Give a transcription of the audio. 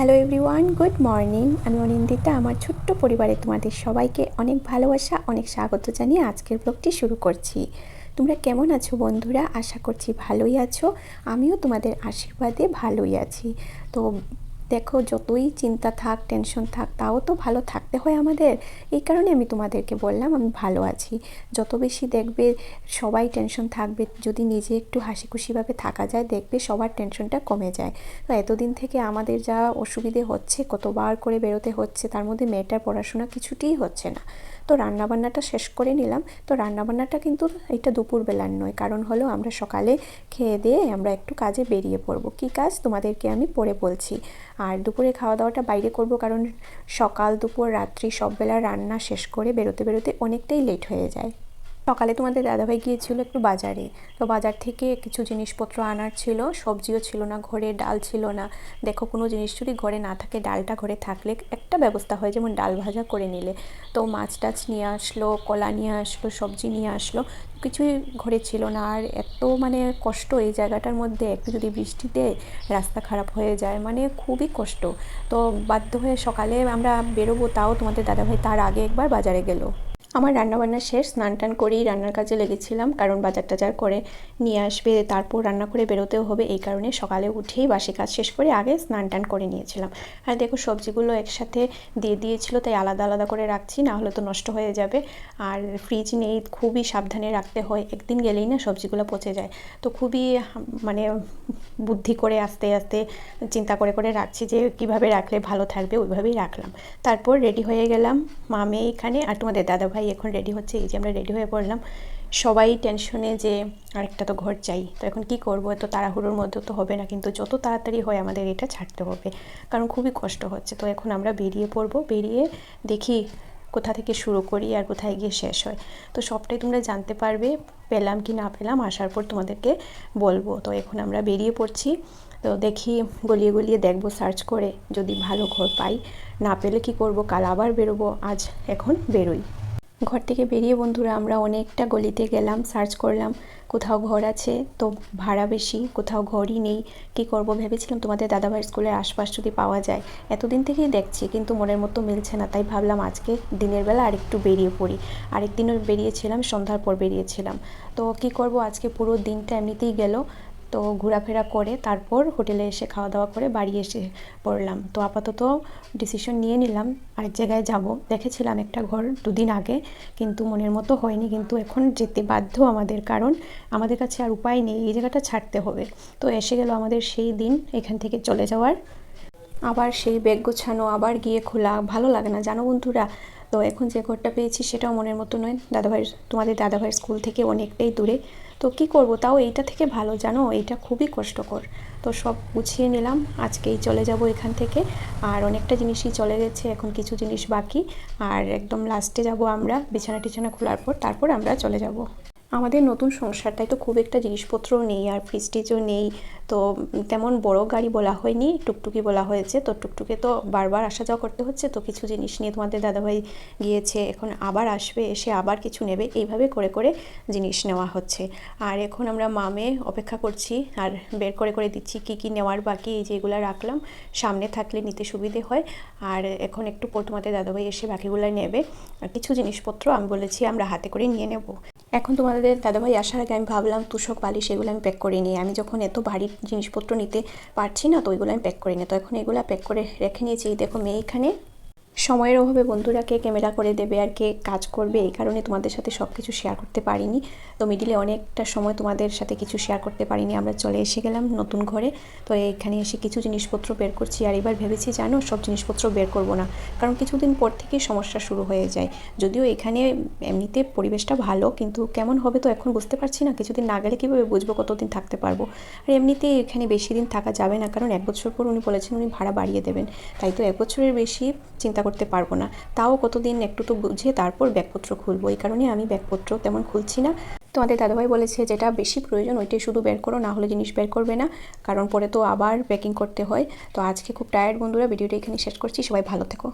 Hello everyone good morning আমি অনিন্দিতা, আমার ছোট্ট পরিবারে তোমাদের সবাইকে অনেক ভালোবাসা, অনেক স্বাগত জানিয়ে আজকের ব্লগটি শুরু করছি। তোমরা কেমন আছো বন্ধুরা? আশা করছি ভালোই আছো। আমিও তোমাদের আশীর্বাদে ভালোই আছি। তো দেখো, যতই চিন্তা থাক টেনশন থাক, তাও তো ভালো থাকতে হয় আমাদের। এই কারণে আমি তোমাদেরকে বললাম, আমি ভালো আছি। যত বেশি দেখবে, সবাই টেনশন থাকবে, যদি নিজে একটু হাসি খুশিভাবে থাকা যায়, দেখবে সবার টেনশনটা কমে যায়। তো এতদিন থেকে আমাদের যা অসুবিধে হচ্ছে, কতবার করে বেরোতে হচ্ছে, তার মধ্যে মেয়েটার পড়াশোনা কিছুতেই হচ্ছে না। তো রান্নাবান্নাটা শেষ করে নিলাম। তো রান্নাবান্নাটা কিন্তু এটা দুপুরবেলার নয়, কারণ হলো আমরা সকালে খেয়ে দিয়ে আমরা একটু কাজে বেরিয়ে পড়ব। কি কাজ? তোমাদেরকে আমি পরে বলছি। আর দুপুরে খাওয়া দাওয়াটা বাইরে করব, কারণ সকাল, দুপুর, রাত্রি সব বেলা রান্না শেষ করে বেরোতে বেরোতে অনেকটাই লেট হয়ে যায়। সকালে তোমাদের দাদাভাই গিয়েছিল একটু বাজারে। তো বাজার থেকে কিছু জিনিসপত্র আনার ছিল, সবজিও ছিল না, ঘরে ডাল ছিল না। দেখো, কোনো জিনিস যদি ঘরে না থাকে, ডালটা ঘরে থাকলে একটা ব্যবস্থা হয়, যেমন ডাল ভাজা করে নিলে। তো মাছ টাছ নিয়ে আসলো, কলা নিয়ে আসলো, সবজি নিয়ে আসলো, কিছুই ঘরে ছিল না। আর এত মানে কষ্ট এই জায়গাটার মধ্যে, একটু যদি বৃষ্টিতে রাস্তা খারাপ হয়ে যায় মানে খুবই কষ্ট। তো বাধ্য হয়ে সকালে আমরা বেরোবো, তাও তোমাদের দাদাভাই তার আগে একবার বাজারে গেলো। আমার রান্নাবান্না শেষ, স্নান টান করেই রান্নার কাজে লেগেছিলাম, কারণ বাজার টাজার করে নিয়ে আসবে, তারপর রান্না করে বেরোতেও হবে, এই কারণে সকালে উঠেই বাসি কাজ শেষ করে আগে স্নান টান করে নিয়েছিলাম। আর দেখো সবজিগুলো একসাথে দিয়ে দিয়েছিল, তাই আলাদা আলাদা করে রাখছি, না হলে তো নষ্ট হয়ে যাবে। আর ফ্রিজ নেই, খুবই সাবধানে রাখতে হয়, একদিন গেলেই না সবজিগুলো পচে যায়। তো খুবই মানে বুদ্ধি করে আস্তে আস্তে চিন্তা করে করে রাখছি যে কীভাবে রাখলে ভালো থাকবে, ওইভাবেই রাখলাম। তারপর রেডি হয়ে গেলাম মামে এখানে, আর তোমাদের দাদা ভাই এখন রেডি হচ্ছে, এই যে আমরা রেডি হয়ে পড়লাম। সবাই টেনশনে যে আরেকটা তো ঘর চাই। তো এখন কি করব? এত তাড়াহুড়োর মধ্যে তো হবে না, কিন্তু যত তাড়াতাড়ি হয় আমাদের এটা ছাড়তে হবে। কারণ খুবই কষ্ট হচ্ছে। তো এখন আমরা বেরিয়ে পড়ব, বেরিয়ে দেখি কোথা থেকে শুরু করি আর কোথায় গিয়ে শেষ হয়। তো সবটাই তোমরা জানতে পারবে, পেলাম কি না পেলাম, আসার পর তোমাদেরকে বলব। তো এখন আমরা বেরিয়ে পড়ছি। তো দেখি, গলিয়ে গলিয়ে দেখব সার্চ করে যদি ভালো ঘর পাই। না পেলে কি করব? কাল আবার বেরোবো। আজ এখন বেরোই। ঘর থেকে বেরিয়ে বন্ধুরা আমরা অনেকটা গলিতে গেলাম সার্চ করলাম, কোথাও ঘর আছে তো ভাড়া বেশি, কোথাও ঘরই নেই, কি করব ভেবেছিলাম তোমাদের দাদাভাই স্কুলের আশপাশ যদি পাওয়া যায়। এতদিন থেকেই দেখছি কিন্তু মনের মতো মিলছে না, তাই ভাবলাম আজকে দিনের বেলা আরেকটু বেরিয়ে পড়ি। আরেকদিনও বেরিয়েছিলাম, সন্ধ্যার পর বেরিয়েছিলাম। তো কি করব আজকে পুরো দিনটা এমনিতেই গেল। তো ঘোরাফেরা করে তারপর হোটেলে এসে খাওয়া দাওয়া করে বাড়ি এসে পড়লাম। তো আপাতত ডিসিশন নিয়ে নিলাম। আরেক জায়গায় যাব। দেখেছিলাম একটা ঘর দুদিন আগে, কিন্তু মনের মতো হয়নি। কিন্তু এখন যেতে বাধ্য আমাদের, কারণ আমাদের কাছে আর উপায় নেই। এই জায়গাটা ছাড়তে হবে। তো এসে গেল আমাদের সেই দিন, এখান থেকে চলে যাওয়ার। আবার সেই ব্যাগ গোছানো, আবার গিয়ে খোলা। ভালো লাগে না, জানো বন্ধুরা? তো এখন যে ঘরটা পেয়েছি সেটাও মনের মতো নয়। দাদাভাইয়ের, তোমাদের দাদাভাইয়ের স্কুল থেকে অনেকটাই দূরে। তো কি করব? তাও এইটা থেকে ভালো, জানো? এইটা খুবই কষ্টকর। তো সব গুছিয়ে নিলাম, আজকেই চলে যাব এখান থেকে। আর অনেকটা জিনিসই চলে গেছে, এখন কিছু জিনিস বাকি। আর একদম লাস্টে যাব আমরা, বিছানা টিছানা খোলার পর, তারপর আমরা চলে যাব। আমাদের নতুন সংসারটায় তো খুব একটা জিনিসপত্রও নেই আর ফ্রিজ নেই। তো তেমন বড় গাড়ি বলা হয়নি, টুকটুকি বলা হয়েছে। তো টুকটুকে তো বারবার আসা যাওয়া করতে হচ্ছে। তো কিছু জিনিস নিয়ে তোমাদের দাদাভাই গিয়েছে, এখন আবার আসবে, এসে আবার কিছু নেবে। এইভাবে করে করে জিনিস নেওয়া হচ্ছে। আর এখন আমরা মামে অপেক্ষা করছি, আর বের করে করে দিচ্ছি কি কি নেওয়ার বাকি, এই যেগুলো রাখলাম। সামনে থাকলে নিতে সুবিধে হয়। আর এখন একটু তোমাদের দাদাভাই এসে বাকিগুলো নেবে। আর কিছু জিনিসপত্র আমি বলেছি আমরা হাতে করে নিয়ে নেব। এখন তোমাদের দাদাভাই আসার আগে আমি ভাবলাম তুষক বালি সেগুলো আমি প্যাক করে নিই। আমি যখন এত ভারী জিনিসপত্র নিতে পারছি না, তো ওইগুলো আমি প্যাক করে নিই। তো এখন এগুলো প্যাক করে রেখে নিয়েছি। দেখো মেয়ে এখানে। সময়ের অভাবে বন্ধুরা কে ক্যামেরা করে দেবে আর কে কাজ করবে, এই কারণে তোমাদের সাথে সব কিছু শেয়ার করতে পারিনি। তো মিডিলে অনেকটা সময় তোমাদের সাথে কিছু শেয়ার করতে পারিনি, আমরা চলে এসে গেলাম নতুন ঘরে। তো এখানে এসে কিছু জিনিসপত্র বের করছি আর এবার ভেবেছি জানো, সব জিনিসপত্র বের করব না। কারণ কিছুদিন পর থেকেই সমস্যা শুরু হয়ে যায়। যদিও এখানে এমনিতে পরিবেশটা ভালো, কিন্তু কেমন হবে তো এখন বুঝতে পারছি না। কিছুদিন না গেলে কীভাবে বুঝব কতদিন থাকতে পারব? আর এমনিতেই এখানে বেশি দিন থাকা যাবে না, কারণ এক বছর পর উনি বলেছেন উনি ভাড়া বাড়িয়ে দেবেন। তাই তো এক বছরের বেশি চিন্তা করতে পারব না। তাও কতদিন একটু তো বুঝে তারপর ব্যাগপত্র খুলবো। এই কারণে আমি ব্যাগপত্র তেমন খুলছি না। তোমাদের দাদাভাই বলেছে যেটা বেশি প্রয়োজন ওইটাই শুধু বের করো, না হলে জিনিস বের করবে না। কারণ পরে তো আবার প্যাকিং করতে হয়। তো আজকে খুব টায়ার্ড বন্ধুরা, ভিডিওটা এখানে শেষ করছি। সবাই ভালো থেকো।